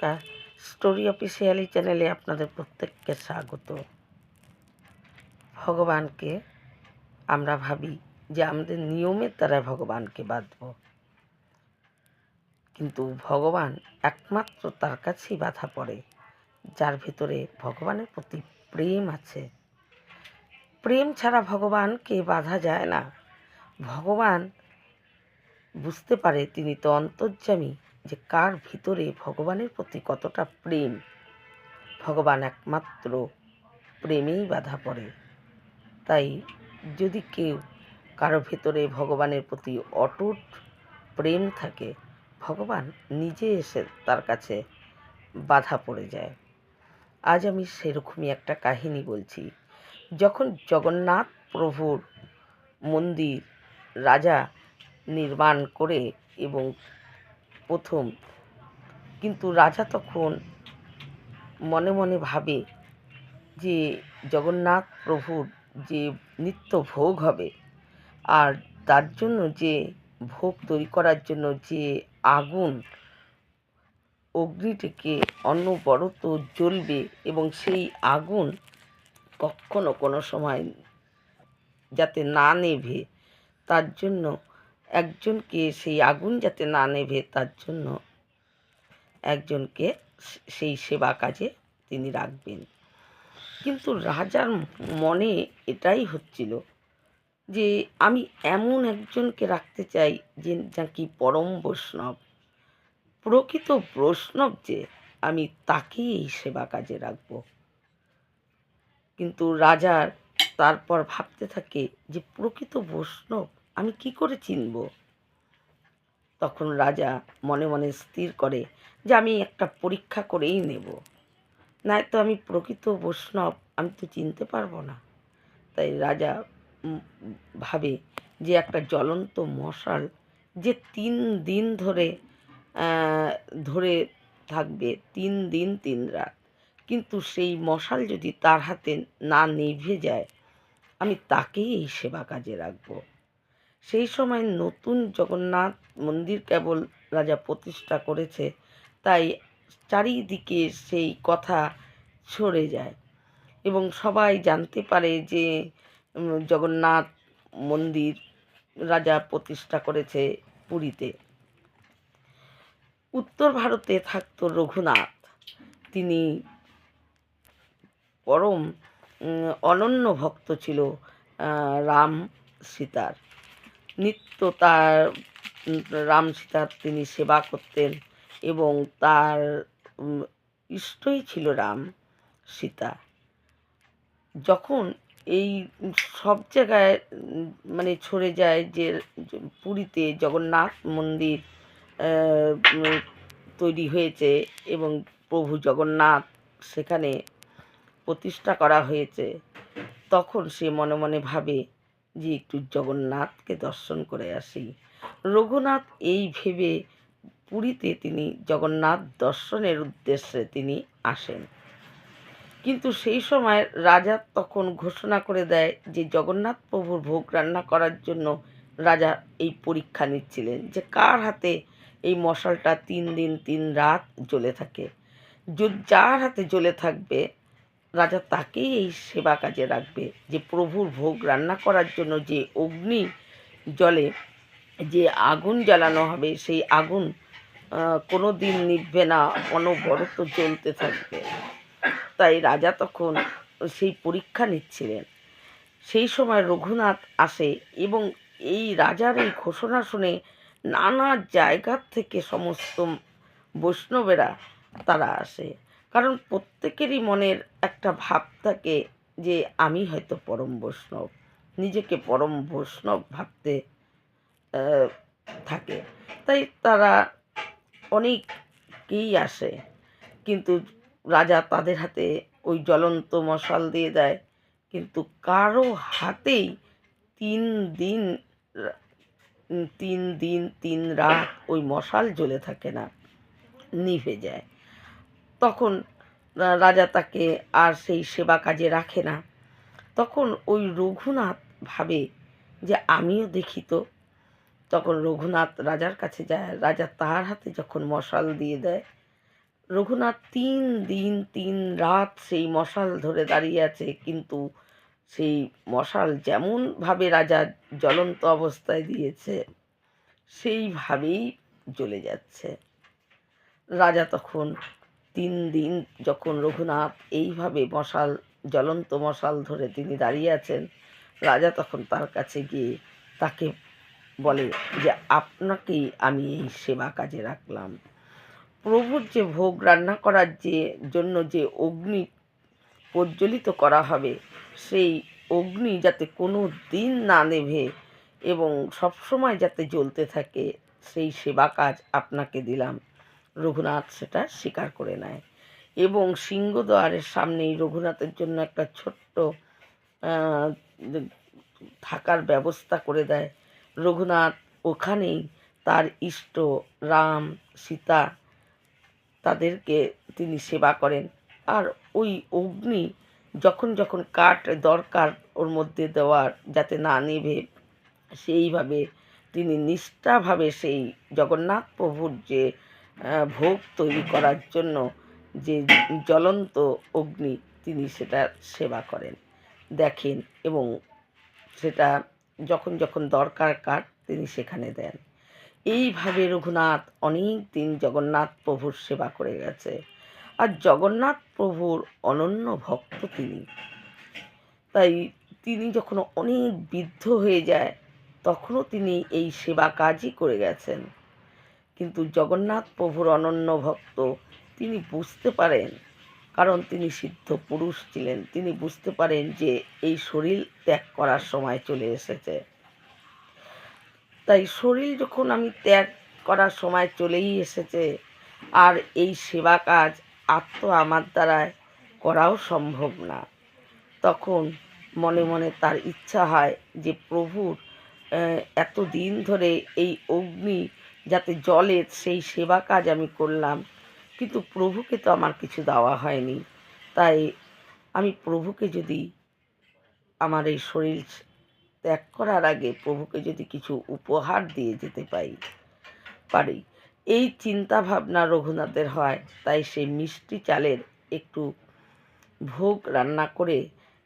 নমস্কার। Story officially চ্যানেলে আপনাদের প্রত্যেককে স্বাগত। ভগবানকে আমরা ভাবি যে আমাদের নিয়মের দ্বারা ভগবানকে বাঁধব। কিন্তু ভগবান একমাত্র তার কাছেই বাধা পড়ে, যার ভিতরে ভগবানের প্রতি প্রেম আছে। প্রেম ছাড়া ভগবানকে বাধা যায় না। ভগবান বুঝতে পারে তিনি তো অন্তর্যামী। যে কার ভিতরে ভগবানের প্রতি কতটা প্রেম। ভগবান একমাত্র প্রেমেই বাধা পড়ে। তাই যদি কেউ কারও ভেতরে ভগবানের প্রতি অটুট প্রেম থাকে, ভগবান নিজে এসে তার কাছে বাধা পড়ে যায়। আজ আমি সেরকমই একটা কাহিনী বলছি। যখন জগন্নাথ প্রভুর মন্দির রাজা নির্মাণ করে এবং প্রথম। কিন্তু রাজা তখন মনে মনে ভাবে যে জগন্নাথ প্রভুর যে নিত্য ভোগ হবে আর তার জন্য যে ভোগ তৈরি করার জন্য যে আগুন, অগ্নিটিকে অন্য অনবরত জ্বলবে এবং সেই আগুন কখনো কোনো সময় যাতে না নেভে, তার জন্য একজনকে সেই আগুন যাতে না নেভে, তার জন্য একজনকে সেই সেবা কাজে তিনি রাখবেন। কিন্তু রাজার মনে এটাই হচ্ছিল যে, আমি এমন একজনকে রাখতে চাই যে নাকি পরম বৈষ্ণব, প্রকৃত বৈষ্ণব যে, আমি তাকেই এই সেবা কাজে রাখব। কিন্তু রাজার তারপর ভাবতে থাকে যে, প্রকৃত বৈষ্ণব আমি কি করে চিনব? তখন রাজা মনে মনে স্থির করে যে আমি একটা পরীক্ষা করেই নেব। নয়তো আমি প্রকৃত বৈষ্ণব, আমি তো চিনতে পারব না। তাই রাজা ভাবে যে একটা জ্বলন্ত মশাল যে তিন দিন ধরে ধরে থাকবে, তিন দিন তিন রাত। কিন্তু সেই মশাল যদি তার হাতে না নিভে যায়, আমি তাকেই এই সেবা কাজে রাখব। সেই সময় নতুন জগন্নাথ মন্দির কেবল রাজা প্রতিষ্ঠা করেছে, তাই চারিদিকে সেই কথা ছড়ে যায়। এবং সবাই জানতে পারে যে জগন্নাথ মন্দির রাজা প্রতিষ্ঠা করেছে পুরীতে। উত্তর ভারতে থাকত রঘুনাথ। তিনি পরম অনন্য ভক্ত ছিল রাম সীতার। নিত্য তার রাম সীতার তিনি সেবা করতেন এবং তার ইষ্টই ছিল রাম সীতা। যখন এই সব জায়গায় মানে ছড়ে যায় যে পুরীতে জগন্নাথ মন্দির তৈরি হয়েছে এবং প্রভু জগন্নাথ সেখানে প্রতিষ্ঠা করা হয়েছে, তখন সে মনে মনে ভাবে যে একটু জগন্নাথকে দর্শন করে আসি। রঘুনাথ এই ভেবে পুরীতে তিনি জগন্নাথ দর্শনের উদ্দেশ্যে তিনি আসেন। কিন্তু সেই সময় রাজা তখন ঘোষণা করে দেয় যে জগন্নাথ প্রভুর ভোগ রান্না করার জন্য রাজা এই পরীক্ষা নিচ্ছিলেন যে কার হাতে এই মশালটা তিন দিন তিন রাত জ্বলে থাকে। যার হাতে জ্বলে থাকবে রাজা তাকেই এই সেবা কাজে রাখবে। যে প্রভুর ভোগ রান্না করার জন্য যে অগ্নি জলে যে আগুন জ্বালানো হবে, সেই আগুন কোনো দিন নিভবে না, অনবরত জ্বলতে থাকবে। তাই রাজা তখন সেই পরীক্ষা নিচ্ছিলেন। সেই সময় রঘুনাথ আসে এবং এই রাজার এই ঘোষণা শুনে নানা জায়গার থেকে সমস্ত বৈষ্ণবেরা তারা আসে। কারণ প্রত্যেকেরই মনের একটা ভাব থাকে যে আমি হয়তো পরম বৈষ্ণব। নিজেকে পরম বৈষ্ণব ভাবতে থাকে। তাই তারা অনেকেই আসে। কিন্তু রাজা তাদের হাতে ওই জ্বলন্ত মশাল দিয়ে দেয়। কিন্তু কারও হাতেই তিন দিন তিন দিন, তিন রাত ওই মশাল জ্বলে থাকে না। নিভে যায়। তখন রাজা তাকে আর সেই সেবা কাজে রাখে না। তখন ওই রঘুনাথ ভাবে যে আমিও দেখি তো। তখন রঘুনাথ রাজার কাছে যায়, রাজা তার হাতে যখন মশাল দিয়ে দেয়, রঘুনাথ তিন দিন, তিন রাত সেই মশাল ধরে দাঁড়িয়ে আছে। কিন্তু সেই মশাল যেমনভাবে রাজা জ্বলন্ত অবস্থায় দিয়েছে সেইভাবেই জ্বলে যাচ্ছে। রাজা তখন তিন দিন যখন রঘুনাথ এইভাবে মশাল, জ্বলন্ত মশাল ধরে তিনি দাঁড়িয়ে আছেন, রাজা তখন তার কাছে গিয়ে তাকে বলে যে, আপনাকেই আমি এই সেবা কাজে রাখলাম। প্রভুর যে ভোগ রান্না করার যে জন্য যে অগ্নি প্রজ্বলিত করা হবে, সেই অগ্নি যাতে কোনো দিন না নেভে এবং সবসময় যাতে জ্বলতে থাকে, সেই সেবা কাজ আপনাকে দিলাম। রঘুনাথ সেটা স্বীকার করে নেয়। এবং সিংহদ্বারের সামনেই রঘুনাথের জন্য একটা ছোট্ট থাকার ব্যবস্থা করে দেয়। রঘুনাথ ওখানেই তার ইষ্ট রাম, সীতা তাদেরকে তিনি সেবা করেন। আর ওই অগ্নি যখন যখন কাঠ দরকার ওর মধ্যে দেওয়ার যাতে না নেভে, সেইভাবে তিনি নিষ্ঠাভাবে সেই জগন্নাথ প্রভুর যে ভোগ তৈরি করার জন্য যে জ্বলন্ত অগ্নি তিনি সেটা সেবা করেন, দেখেন এবং সেটা যখন যখন দরকার কার তিনি সেখানে দেন। এইভাবে রঘুনাথ অনেক দিন জগন্নাথ প্রভুর সেবা করে গেছে আর জগন্নাথ প্রভুর অনন্য ভক্ত তিনি। তাই তিনি যখন অনেক বৃদ্ধ হয়ে যায়, তখনও তিনি এই সেবা কাজই করে গেছেন। কিন্তু জগন্নাথ প্রভুর অনন্য ভক্ত তিনি বুঝতে পারেন, কারণ তিনি সিদ্ধ পুরুষ ছিলেন। তিনি বুঝতে পারেন যে এই শরীর ত্যাগ করার সময় চলে এসেছে। তাই শরীর যখন আমি ত্যাগ করার সময় চলেই এসেছে, আর এই সেবা কাজ আত্ম আমার দ্বারায় করাও সম্ভব না। তখন মনে মনে তার ইচ্ছা হয় যে প্রভুর এত দিন ধরে এই অগ্নি যাতে জলের সেই সেবা কাজ আমি করলাম। কিন্তু প্রভুকে তো আমার কিছু দেওয়া হয়নি। তাই আমি প্রভুকে যদি আমার এই শরীর ত্যাগ করার আগে প্রভুকে যদি কিছু উপহার দিয়ে যেতে পাই পারি, এই চিন্তা ভাবনা রঘুনাথের হয়। তাই সেই মিষ্টি চালের একটু ভোগ রান্না করে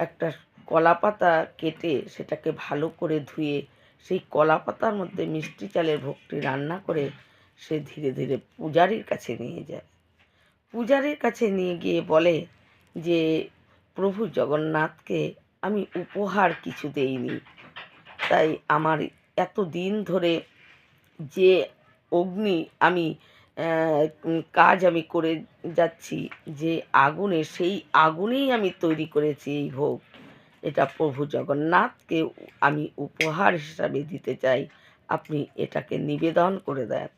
একটা কলা পাতা কেটে সেটাকে ভালো করে ধুয়ে সেই কলা পাতার মধ্যে মিষ্টি চালের ভোগটি রান্না করে সে ধীরে ধীরে পূজারীর কাছে নিয়ে যায়। পূজারীর কাছে নিয়ে গিয়ে বলে যে, প্রভু জগন্নাথকে আমি উপহার কিছু দেইনি। তাই আমার এত দিন ধরে যে অগ্নি আমি কাজ আমি করে যাচ্ছি, যে আগুনে, সেই আগুনেই আমি তৈরি করেছি এই ভোগ। এটা প্রভু জগন্নাথকে আমি উপহার হিসাবে দিতে চাই। আপনি এটাকে নিবেদন করে দেন।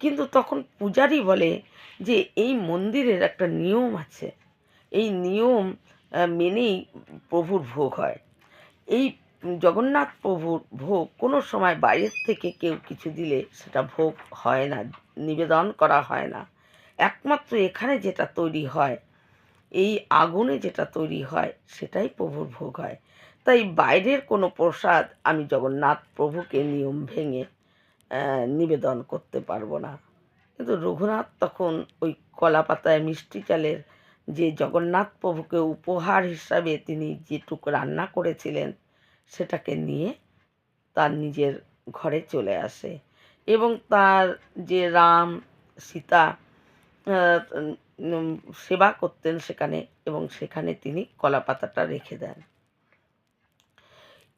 কিন্তু তখন পূজারী বলে যে, এই মন্দিরের একটা নিয়ম আছে। এই নিয়ম মেনেই প্রভুর ভোগ হয়। এই জগন্নাথ প্রভুর ভোগ কোনো সময় বাইরের থেকে কেউ কিছু দিলে সেটা ভোগ হয় না, নিবেদন করা হয় না। একমাত্র এখানে যেটা তৈরি হয় এই আগুনে যেটা তৈরি হয়, সেটাই প্রভুর ভোগ হয়। তাই বাইরের কোনো প্রসাদ আমি জগন্নাথ প্রভুকে নিয়ম ভেঙে নিবেদন করতে পারব না। কিন্তু রঘুনাথ তখন ওই কলা পাতায় মিষ্টি চালের যে জগন্নাথ প্রভুকে উপহার হিসাবে তিনি যেটুকু রান্না করেছিলেন, সেটাকে নিয়ে তার নিজের ঘরে চলে আসে। এবং তার যে রাম, সীতা সেবা করতেন সেখানে এবং সেখানে তিনি কলা পাতাটা রেখে দেন।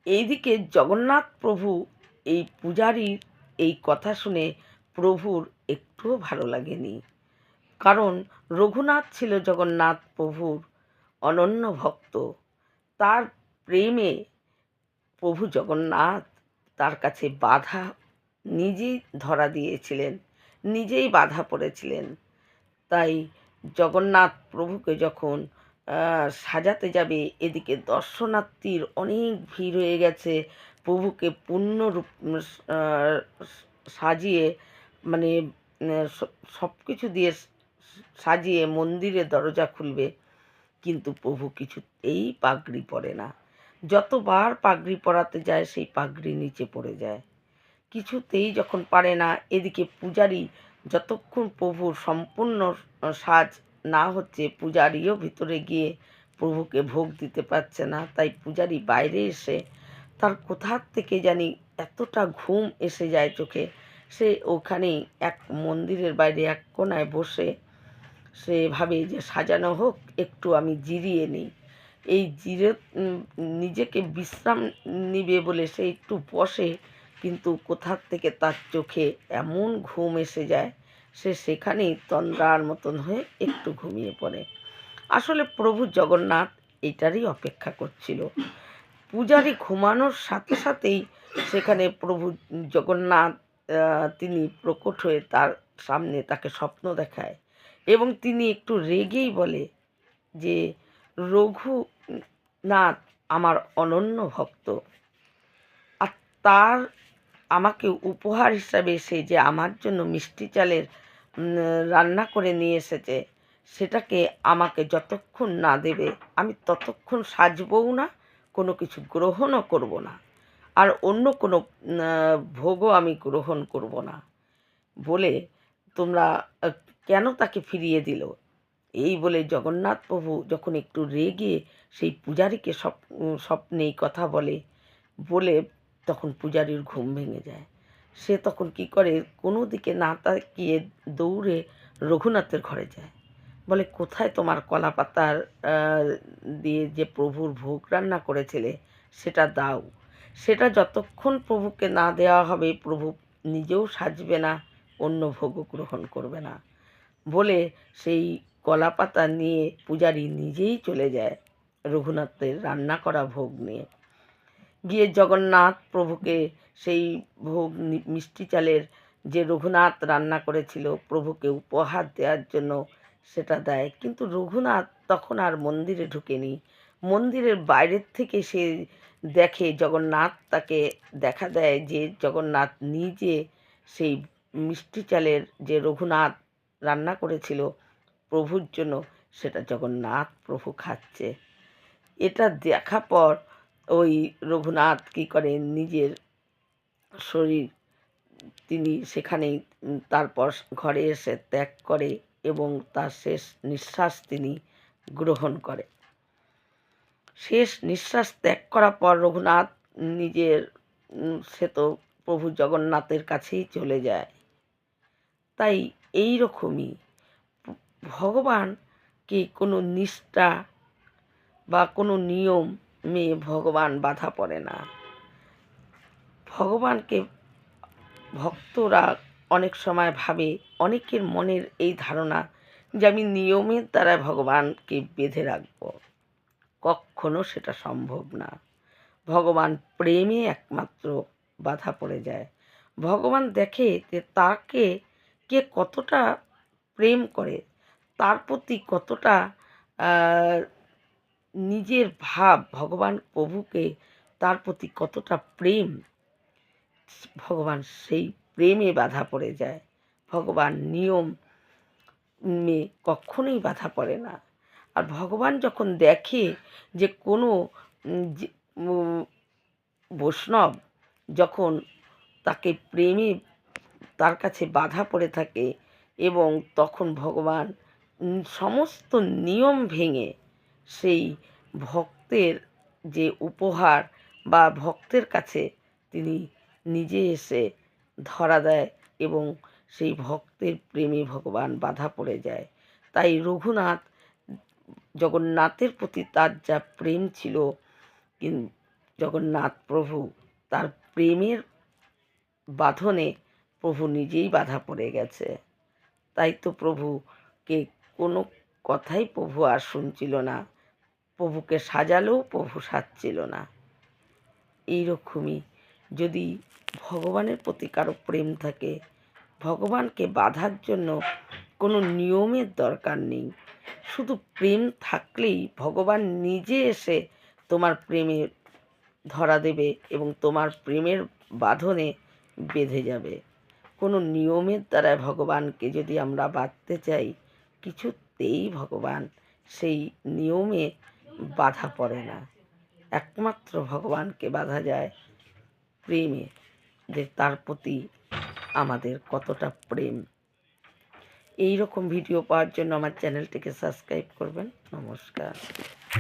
এইদিকে জগন্নাথ প্রভু এই পূজারীর এই কথা শুনে প্রভুর একটুও ভালো লাগেনি। কারণ রঘুনাথ ছিল জগন্নাথ প্রভুর অনন্য ভক্ত। তার প্রেমে প্রভু জগন্নাথ তার কাছে বাধা নিজেই ধরা দিয়েছিলেন, নিজেই বাধা পড়েছিলেন। তাই জগন্নাথ প্রভুকে যখন সাজাতে যাবে, এদিকে দর্শনার্থীর অনেক ভিড় হয়ে গেছে। প্রভুকে পূর্ণরূপ সাজিয়ে মানে সব কিছু দিয়ে সাজিয়ে মন্দিরের দরজা খুলবে। কিন্তু প্রভু কিছুতেই পাগড়ি পরে না। যতবার পাগড়ি পরাতে যায়, সেই পাগড়ি নিচে পড়ে যায়। কিছুতেই যখন পারে না, এদিকে পূজারি যতক্ষণ প্রভুর সম্পূর্ণ সাজ না হচ্ছে, পূজারীও ভিতরে গিয়ে প্রভুকে ভোগ দিতে পারছে না। তাই পূজারি বাইরে এসে তার কোথার থেকে জানি এতটা ঘুম এসে যায় চোখে। সে ওখানেই এক মন্দিরের বাইরে এক কোনায় বসে সে ভাবে যে সাজানো হোক, একটু আমি জিরিয়ে নিই। এই জিরে নিজেকে বিশ্রাম নিবে বলে সে একটু বসে কিন্তু কোথার থেকে তার চোখে এমন ঘুম এসে যায়, সে সেখানেই তন্দ্রার মতন হয়ে একটু ঘুমিয়ে পড়ে। আসলে প্রভু জগন্নাথ এটারই অপেক্ষা করছিল। পূজারি ঘুমানোর সাথে সাথেই সেখানে প্রভু জগন্নাথ তিনি প্রকট হয়ে তার সামনে তাকে স্বপ্ন দেখায় এবং তিনি একটু রেগেই বলে যে, রঘুনাথ আমার অনন্য ভক্ত। আর তার আমাকে উপহার হিসাবে সে যে আমার জন্য মিষ্টি চালের রান্না করে নিয়ে এসেছে, সেটাকে আমাকে যতক্ষণ না দেবে, আমি ততক্ষণ সাজবও না, কোনো কিছু গ্রহণও করব না। আর অন্য কোনো ভোগও আমি গ্রহণ করব না। বলে তোমরা কেন তাকে ফিরিয়ে দিল? এই বলে জগন্নাথ প্রভু যখন একটু রেগে সেই পূজারীকে স্বপ স্বপ্নে কথা বলে বলে তখন পূজারীর ঘুম ভেঙে যায়। সে তখন কি করে? কোনো দিকে না তাকিয়ে দৌড়ে রঘুনাথের ঘরে যায়। বলে, কোথায় তোমার কলা পাতার দিয়ে যে প্রভুর ভোগ রান্না করেছিলে, সেটা দাও। সেটা যতক্ষণ প্রভুকে না দেওয়া হবে, প্রভু নিজেও সাজবে না, অন্য ভোগও গ্রহণ করবে না। বলে সেই কলা পাতা নিয়ে পূজারী নিজেই চলে যায় রঘুনাথের রান্না করা ভোগ নিয়ে। গিয়ে জগন্নাথ প্রভুকে সেই ভোগ মিষ্টি চালের যে রঘুনাথ রান্না করেছিল প্রভুকে উপহার দেওয়ার জন্য সেটা দেয়। কিন্তু রঘুনাথ তখন আর মন্দিরে ঢুকেনি। মন্দিরের বাইরের থেকে সে দেখে জগন্নাথ তাকে দেখা দেয় যে জগন্নাথ নিজে সেই মিষ্টি চালের যে রঘুনাথ রান্না করেছিল প্রভুর জন্য সেটা জগন্নাথ প্রভু খাচ্ছে। এটা দেখা পর ওই রঘুনাথ কী করে নিজের শরীর তিনি সেখানেই তারপর ঘরে এসে ত্যাগ করে এবং তার শেষ নিঃশ্বাস তিনি গ্রহণ করে। শেষ নিঃশ্বাস ত্যাগ করার পর রঘুনাথ নিজের সে তো প্রভু জগন্নাথের কাছেই চলে যায়। তাই এই রকমই ভগবানকে কোনো নিষ্ঠা বা কোনো নিয়মে ভগবান বাধা পড়ে না। ভগবানকে ভক্তরা অনেক সময় ভাবে, অনেকের মনের এই ধারণা যে আমি নিয়মের দ্বারা ভগবানকে বেঁধে রাখব। কখনো সেটা সম্ভব না। ভগবান প্রেমে একমাত্র বাধা পড়ে যায়। ভগবান দেখে যে তাকে কে কতটা প্রেম করে, তার প্রতি কতটা নিজের ভাব ভগবান প্রভুকে তার প্রতি কতটা প্রেম, ভগবান সেই প্রেমে বাধা পড়ে যায়। ভগবান নিয়ম মে কখনোই বাধা পড়ে না। আর ভগবান যখন দেখে যে কোনো বৈষ্ণব যখন তাকে প্রেমে তার কাছে বাধা পড়ে থাকে এবং তখন ভগবান সমস্ত নিয়ম ভেঙে সেই ভক্তের যে উপহার বা ভক্তের কাছে তিনি নিজে এসে ধরা দেয় এবং সেই ভক্তের প্রেমে ভগবান বাধা পড়ে যায়। তাই রঘুনাথ জগন্নাথের প্রতি তার যা প্রেম ছিল জগন্নাথ প্রভু তার প্রেমের বাঁধনে প্রভু নিজেই বাধা পড়ে গেছে। তাই তো প্রভুকে কোনো কথাই প্রভু আর শুনছিল না। প্রভুকে সাজালেও প্রভু সাজছিল না। এইরকমই যদি ভগবানের প্রতি কারও প্রেম থাকে, ভগবানকে বাধার জন্য কোনো নিয়মের দরকার নেই। শুধু প্রেম থাকলেই ভগবান নিজে এসে তোমার প্রেমে ধরা দেবে এবং তোমার প্রেমের বাঁধনে বেঁধে যাবে। কোনো নিয়মের দ্বারা ভগবানকে যদি আমরা বাঁধতে চাই, কিছুতেই ভগবান সেই নিয়মে বাধা পড়ে না। একমাত্র ভগবানকে বাধা যায় প্রেমে, যে তার প্রতি আমাদের কতটা প্রেম। এই রকম ভিডিও পাওয়ার জন্য আমার চ্যানেলটিকে সাবস্ক্রাইব করবেন। নমস্কার।